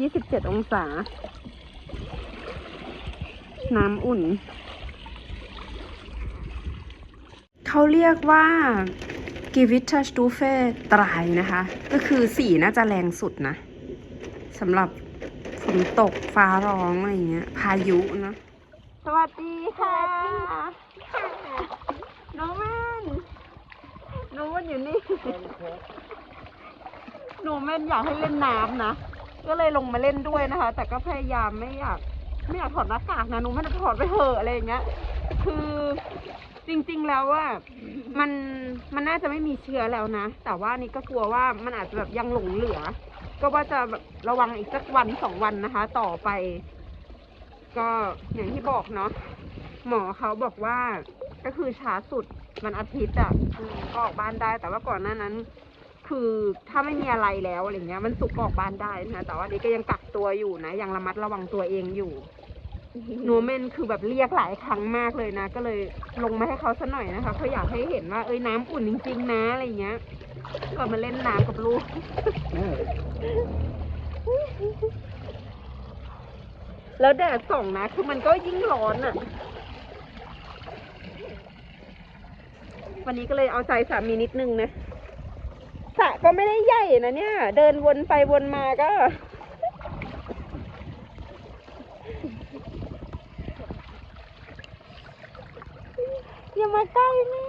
ยี่สิบเจ็ดองศา น้ำอุ่น เขาเรียกว่ากิวิช s สตูเฟตรายนะคะ ก็คือสีน่าจะแรงสุดนะสำหรับฝนตกฟ้าร้องอะไรเงี้ย พายุนะ สวัสดีค่ะน้องแม่นน้องแม่นอยู่นี่หนูแม่นอยากให้เล่นน้ำนะ ก็เลยลงมาเล่นด้วยนะคะ แต่ก็พยายามไม่อยากไม่อยากถอดหน้ากากนะหนูไม่ได้ถอดไปเถอะอะไรอย่างเงี้ย คือจริงๆแล้วว่ามันมันน่าจะไม่มีเชื้อแล้วนะ แต่ว่านี่ก็กลัวว่ามันอาจจะแบบยังหลงเหลือ ก็ว่าจะแบบระวังอีกสักวันสองวันนะคะ ต่อไป ก็อย่างที่บอกเนาะหมอเขาบอกว่าก็คือช้าสุดวันอาทิตย์อะก็ออกบ้านได้แต่ว่าก่อนหน้านั้น คือถ้าไม่มีอะไรแล้วอะไรเงี้ย มันสุกร์ก็ออกบ้านได้นะคะแต่ว่านี่ก็ยังกักตัวอยู่นะยังระมัดระวังตัวเองอยู่หนูเมนคือแบบเรียกหลายครั้งมากเลยนะ ก็เลยลงมาให้เขาสัหน่อยนะคะเพราะอยากให้เห็นว่าเอ้ยน้ำอุ่นจริง ๆ นะอะไรเงี้ยก็มาเล่นน้ำกับลูกแล้วแดดส่องนะคือมันก็ยิ่งร้อนอะ่ะ วันนี้ก็เลยเอาใจสามีนิดนึงนะ สระก็ไม่ได้ใหญ่นะเนี่ย เดินวนไปวนมาก็ อย่ามาใกล้แม่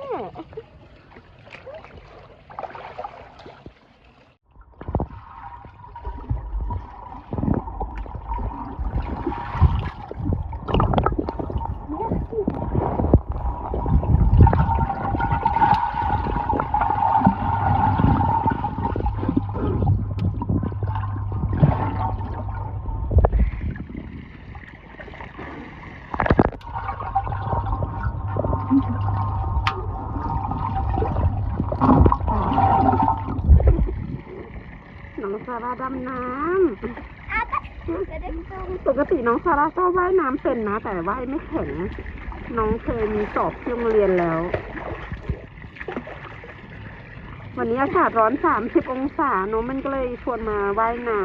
ร่าดำน้ำปกติน้องซาร่าก็ว่ายน้ำเป็นนะ แต่ว่ายไม่แข็ง น้องเคยมีสอบที่โรงเรียนแล้ว วันนี้อากาศร้อนสามสิบองศาน้องมันก็เลยชวนมาว่ายน้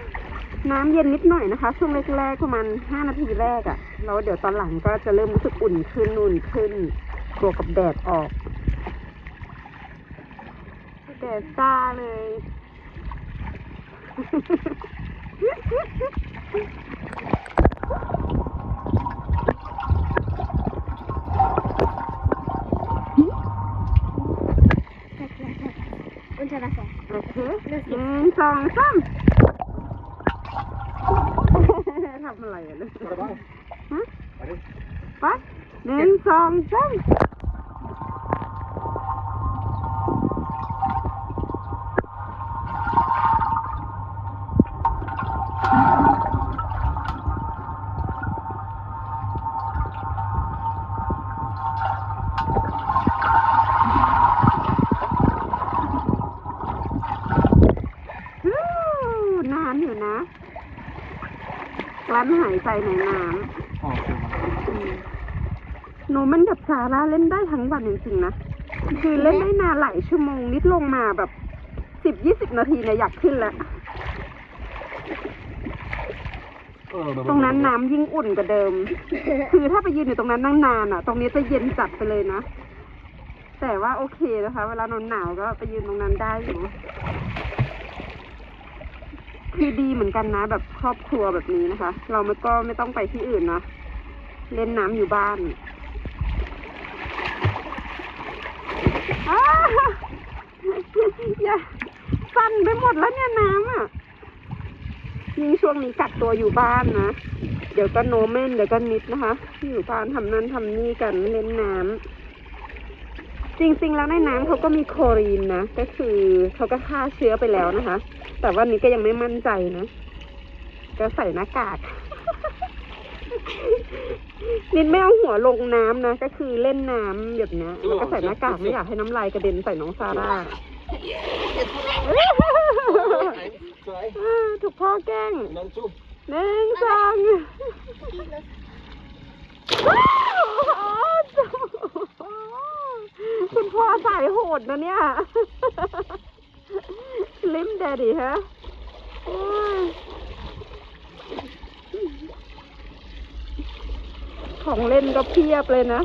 ำน้ำเย็นนิดหน่อยนะคะ ช่วงแรกๆประมาณห้านาทีแรกอะ่ะแล้วเดี๋ยวตอนหลังก็จะเริ่มรู้สึกอุ่นขึ้นอุ่นขึ้นบวกกับแดดออกแดดจ้าเลย Unter Wasser. โอเคหนึ่งสองสามทำอะไรอะลูก มาบ้าง ฮะ มาดิ ไปหนึ่งสองสามฮู้นานอยู่นะ กลั้นหายใจในน้ำออกเลยมาอืมหนูมันกับซาร่าเล่นได้ทั้งวันจริงๆนะ คือเล่นได้นานหลายชั่วโมงนิดลงมาแบบสิบยี่สิบนาทีเนี่ยอยากขึ้นแล้วเออตรงนั้นน้ำยิ่งอุ่นกว่าเดิม คือถ้าไปยืนอยู่ตรงนั้นนานๆอะ ตรงนี้จะเย็นจัดไปเลยนะ แต่ว่าโอเคนะคะ เวลานอนหนาวก็ไปยืนตรงนั้นได้อยู่ คือดีเหมือนกันนะ แบบครอบครัวแบบนี้นะคะ เราไม่ก็ไม่ต้องไปที่อื่นนะเล่นน้ำอยู่บ้านอ้าอย่าสั่นไปหมดแล้วเนี่ยน้ำอะยิ่งช่วงนี้กักตัวอยู่บ้านนะ เดี๋ยวก็โนเมนเดี๋ยวก็นิดนะคะ อยู่บ้านทำนั่นทำนี่กันเล่นน้ำจริงๆแล้วในน้ำเขาก็มีโคลอรีนนะ ก็คือเขาก็ฆ่าเชื้อไปแล้วนะคะ แต่ว่านี้ก็ยังไม่มั่นใจนะก็ใส่หน้ากากนิดไม่เอาหัวลงน้ำนะ ก็คือเล่นน้ำแบบเนี้ยแล้วก็ใส่หน้ากากไม่อยากให้น้ำลายกระเด็นใส่น้องซาร่าสวยอ่าถูกพ่อแกล้งน้องจุ๊บหนึ่งสองสายโหดนะเนี่ย ลิมแดดดี้ฮะโอ้ยของเล่นก็เพียบเลยนะ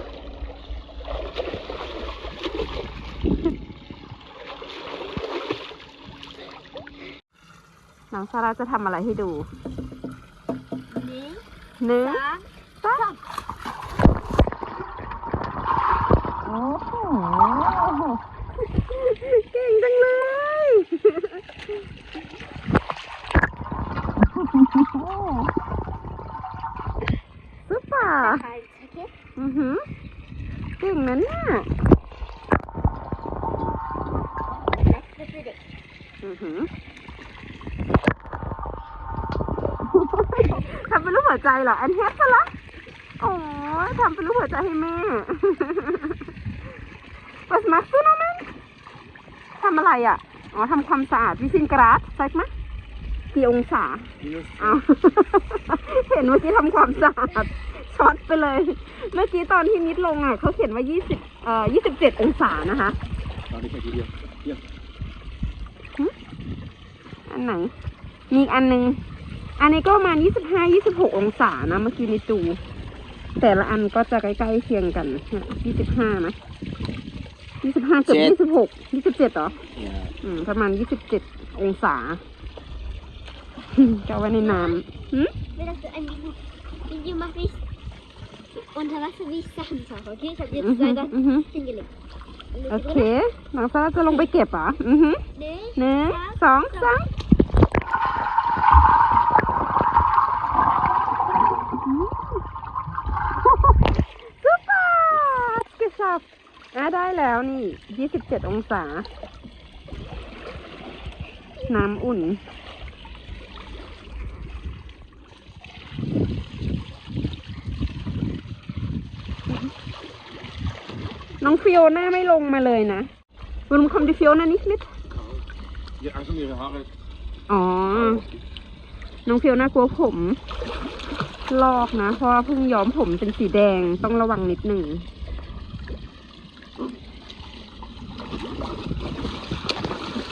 น้องซาร่าจะทำอะไรให้ดูนี่หนึ่งสาม สามโอ้โหเก่งจังเลยซุปเปอร์ ใครโอเค อือหือเก่งนะเนี่ย let's read it อือหือ ทำเป็นรูปหัวใจเหรออันเฮสซะละโอ้ยทำเป็นรูปหัวใจให้แม่ Was machst du noch, Mann? ทำอะไรอะ อ๋อทำความสะอาดวิซินกราสใช่ไหมกี่องศา Minus เอาเห็นเมื่อกี้ทำความสะอาดช็อตไปเลย เมื่อกี้ตอนที่นิดลงอะเขาเขียนว่า 20 เอ่อ 27 องศานะคะ Schau dich mal hier. Hier. อันไหน มีอีกอันหนึง อันนี้ก็ประมาณ25 26องศานะ เมื่อกี้นิดดู แต่ละอันก็จะใกล้ๆเคียงกันเนี่ย25นะ25เกือบ26 27เหรอ Ja. อืม ประมาณ27องศาจะเอาไว้ในน้ำหืม will das ein Video, Video mache ich unter Wasser wie ich Sachen tauche okay ich habe อือ jetzt หือ leider อือหือ hingelegt โอเคน้องซาร่าจะลงไปเก็บเหรออือหือ nee หนึ่งสองสามซุปเปอร์สกิชับอะได้แล้วนี่ยี่สิบเจ็ดองศา น้ำอุ่น น้องฟิโอน่าไม่ลงมาเลยนะคุณคอมดิฟิโอน่านิดนิด Die Angst um ihre Haare. อ๋อ น้องฟิโอน่ากลัวผม ลอกนะ เพราะว่าเพิ่งย้อมผมเป็นสีแดงต้องระวังนิดหนึ่ง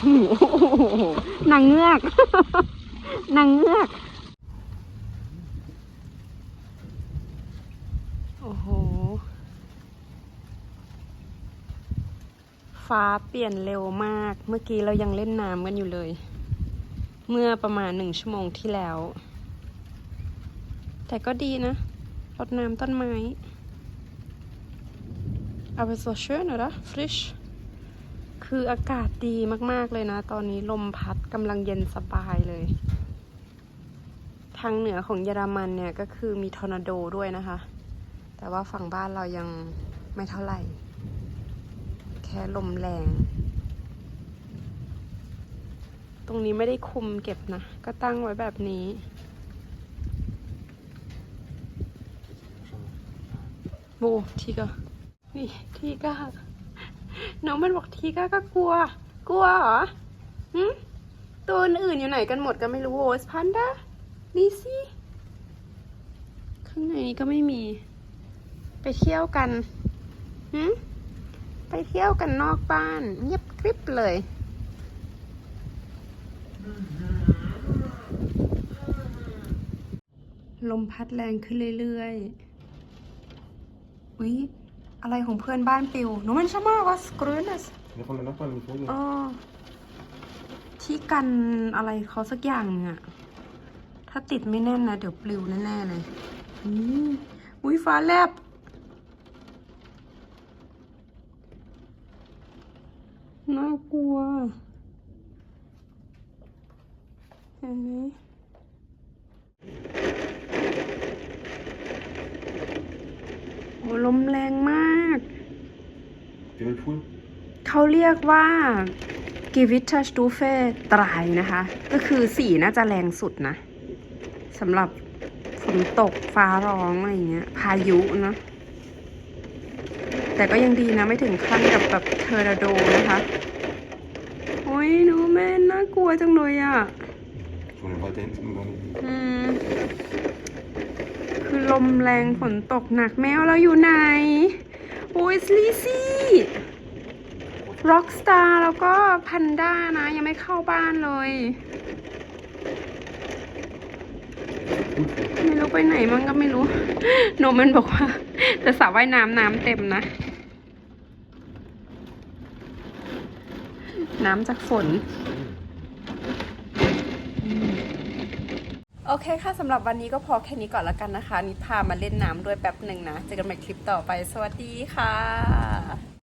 โอ้โหนางเงือก นางเงือก โอ้โห ฟ้าเปลี่ยนเร็วมาก เมื่อกี้เรายังเล่นน้ำกันอยู่เลย เมื่อประมาณหนึ่งชั่วโมงที่แล้ว แต่ก็ดีนะรดน้ำต้นไม้ Aber so schön oder frisch คืออากาศดีมาก ๆ เลยนะ ตอนนี้ลมพัดกำลังเย็นสบายเลย ทางเหนือของเยอรมันเนี่ย ก็คือมีทอร์นาโดด้วยนะคะ แต่ว่าฝั่งบ้านเรายังไม่เท่าไหร่ ค่ลมแรง ตรงนี้ไม่ได้คุมเก็บนะ ก็ตั้งไว้แบบนี้โบทีกะนี่ทีกะน้องมันบอกทีกะก็กลัว กลัวเหรอหึตัวอื่นอยู่ไหนกันหมดก็ไม่รู้โอสพันดานี่สิข้างในนี้ก็ไม่มี ไปเที่ยวกันหึ ไปเที่ยวกันนอกบ้าน เงียบกริบเลยลมพัดแรงขึ้นเรื่อยๆ อุ๊ย อะไรของเพื่อนบ้านปิวหนูมันชอบมากว่าสกรูนัส Ja, von der Nachbarin geflogen. อ๋อที่กันอะไรเขาสักอย่างหนึงอะถ้าติดไม่แน่นนะ เดี๋ยวปลิวแน่ๆเลยอืมอุ้ยฟ้าแลบ น่ากลัว เห็นไหมโอ้ลมแรงมาก Whirlpool. เขาเรียกว่า g e w i t t e r s t u f e ตรายนะคะ ก็คือสีน่าจะแรงสุดนะสำหรับฝนตกฟ้าร้องอะไรเงี้ย พายุเนอะ แต่ก็ยังดีนะไม่ถึงขั้นกับแบบเทอร์นาโดนะคะโอ้ยหนูแม่น่ากลัวจังเลยอะ่ะ Von den Wald da hinten gar nicht. อืมคือลมแรงฝนตกหนักแมวเราอยู่ไหนโอ้ยสลีซี่ร็อกสตาร์แล้วก็พันด้านะ ยังไม่เข้าบ้านเลย ไม่รู้ไปไหนมันก็ไม่รู้โนมันบอกว่าแต่สระว่ายน้ำน้ำเต็มนะ น้ำจากฝน โอเคค่ะสำหรับวันนี้ก็พอแค่นี้ก่อนล้วกันนะคะนิพามาเล่นน้ำด้วยแป๊บหนึ่งนะ เจอกันใหม่คลิปต่อไป สวัสดีค่ะ